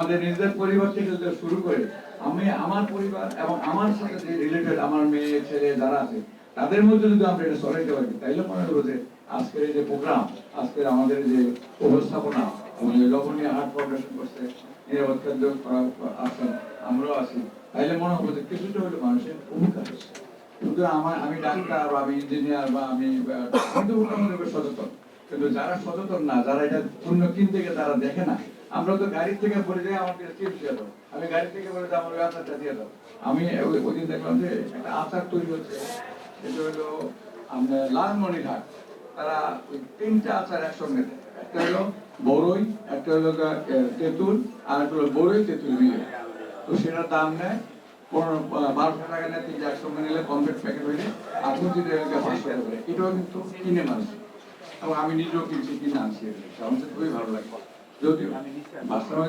আমাদের নিজেদের পরিবার থেকে যদি শুরু করে, আমি আমার পরিবার এবং আমার সাথে রিলেটেড আমার মেয়ে, ছেলে যারা আছে, তাদের মধ্যে যদি আমরা এটা সরাইতে পারি, তাইলে মনে করব যে আজকের এই যে প্রোগ্রাম আজকের আমাদের যে উপস্থাপনা এবং লবণীয় হাট ফাউন্ডেশন করছে, নিরাপদ করা আছেন আমরাও আছি, তাইলে মনে হব যে কিছুটা হলে মানুষের উপকার হচ্ছে। শুধু আমার, আমি ডাক্তার বা আমি ইঞ্জিনিয়ার বা আমি কিন্তু সচেতন, কিন্তু যারা সচেতন না, যারা এটা পূর্ণ কিনতে গিয়ে তারা দেখে না আমরা তো গাড়ি থেকে বলে যাই, আমাকে আমি গাড়ি থেকে বলে যাই, আমার ওই দিয়ে দাও। আমি ওই- দিন দেখলাম যে একটা আচার তৈরি হচ্ছে। হলো তারা ওই তিনটা আচার একসঙ্গে একটা হলো বড়ই একটা হলো তেঁতুল, আর একটা হলো বড়ই তেঁতুল মিলে তো সেটার দাম নেয় পনেরো বারোশো টাকা নেয়। তিনটা একসঙ্গে নিলে কমপ্লিট প্যাকেট টাকা করে। এটাও কিন্তু কিনে মানুষ। এবং আমি নিজেও কিনছি, কিনে আনছি। এটা খুবই ভালো লাগে। যদিও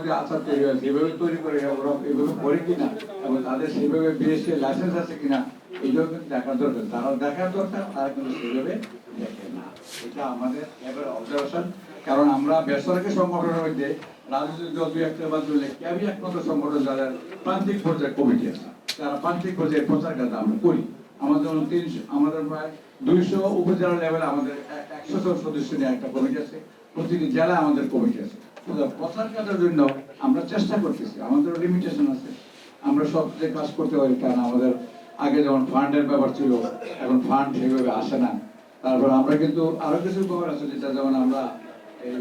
যে আচার তৈরি হয়, যেভাবে তৈরি করে ওরা এভাবে করে কিনা এবং তাদের সেভাবে বিএসসি লাইসেন্স আছে কিনা এটাও কিন্তু দেখার দরকার। তারা দেখার দরকার, তারা কিন্তু সেভাবে দেখে না। এটা আমাদের এবার অবজারভেশন কারণ আমরা বেসরকারি সংগঠনের মধ্যে রাজনৈতিক দল দুই একটা বা চলে কেবই একমাত্র সংগঠন যারা প্রান্তিক পর্যায়ে কমিটি আছে তারা প্রান্তিক পর্যায়ে প্রচার কাজ আমরা করি। আমাদের তিনশো, আমাদের প্রায় দুইশো উপজেলা লেভেলে আমাদের একশো সদস্য নিয়ে একটা কমিটি আছে, প্রতিটি জেলায় আমাদের কমিটি আছে। প্রচার কাজের জন্য আমরা চেষ্টা করতেছি, আমাদের লিমিটেশন আছে। আমরা সব যে কাজ করতে পারি কারণ আমাদের আগে যেমন ফান্ডের ব্যাপার ছিল, এখন ফান্ড সেভাবে আসে না। তারপর আমরা কিন্তু আরও কিছু ব্যাপার আছে যেটা যেমন আমরা এই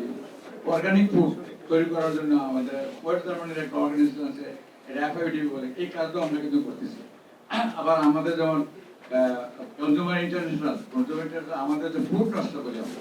অর্গানিক ফুড তৈরি করার জন্য আমাদের ওয়েস্ট জার্মানির একটা অর্গানাইজেশন আছে, এটা বলে, এই কাজটাও আমরা কিন্তু করতেছি। আবার আমাদের যেমন কনজিউমার ইন্টারন্যাশনাল কনজিউমার ইন্টারন্যাশনাল আমাদের যে ফুড নষ্ট করি আমরা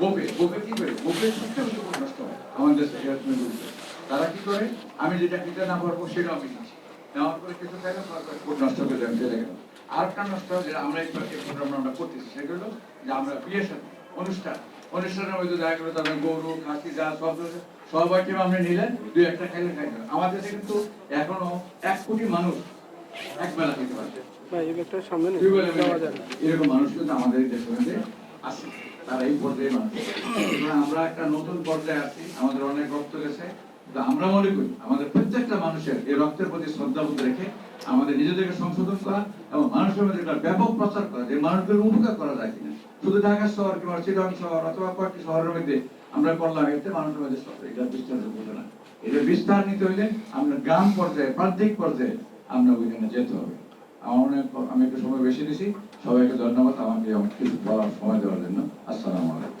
বোপে বোপে কি করে? বোপে বেশি ফুড নষ্ট আমাদের দেশে তারা কি করে? আমি যেটা খেতে না পারব সেটাও আমি নিচ্ছি। নেওয়ার পরে কিছু খাইলে ফুড নষ্ট করে আমি চলে গেলাম আরেকটা নষ্ট যেটা আমরা এই প্রোগ্রাম আমরা করতেছি সেটা হলো যে আমরা বিয়ে সাথে অনুষ্ঠান। অনুষ্ঠানের মধ্যে দেখা গেলো তাদের গরু খাসি যা সব রয়েছে সবাইকে আমরা নিলেন দুই একটা খাইলে খাই না। আমাদের দেশে কিন্তু এখনও এক কোটি মানুষ এক বেলা খেতে পারছে। এরকম মানুষ কিন্তু আমাদের দেশের মধ্যে আছে। তারা এই পর্যায়ে মানুষ আমরা একটা নতুন পর্যায়ে আছি, আমাদের অনেক রক্ত গেছে আমরা মনে করি আমাদের প্রত্যেকটা মানুষের এই রক্তের প্রতি শ্রদ্ধাবোধ রেখে আমাদের নিজেদেরকে সংশোধন করা এবং মানুষের মধ্যে একটা ব্যাপক প্রচার করা, যে মানুষদের উপকার করা যায় কিনা। শুধু ঢাকা শহর কিংবা চিটং শহর অথবা কয়েকটি শহরের মধ্যে আমরা করলাম, এতে মানুষের মধ্যে এটা বিস্তার হতো না। এটা বিস্তার নিতে হইলে আমরা গ্রাম পর্যায়ে, প্রান্তিক পর্যায়ে আমরা ওইখানে যেতে হবে। আমার আমি একটু সময় বেশি দিছি। সবাইকে ধন্যবাদ। আমাকে কিছু বলার সময় দেওয়ার জন্য। আসসালামু আলাইকুম।